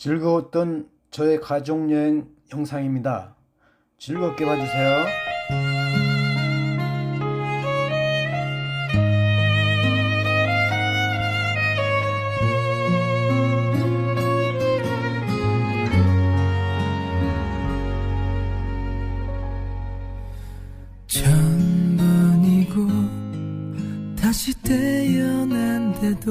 즐거웠던 저의 가족여행 영상입니다. 즐겁게 봐주세요. 천번이고 다시 태어난데도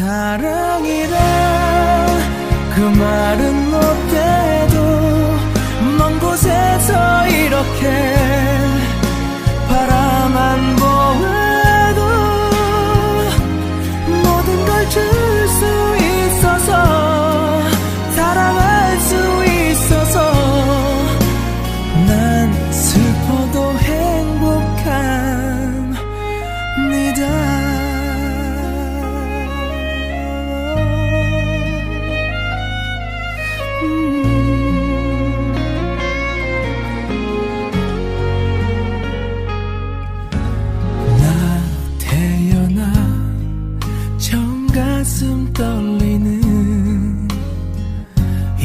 사랑이란 그 말은 못해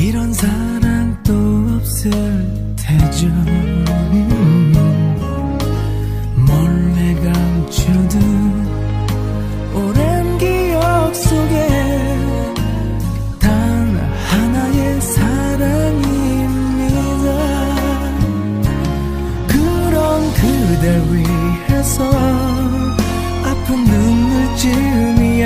이런 사랑 또 없을 테죠 음. 몰래 감추던 오랜 기억 속에 단 하나의 사랑입니다 그런 그댈 위해서 아픈 눈물쯤이야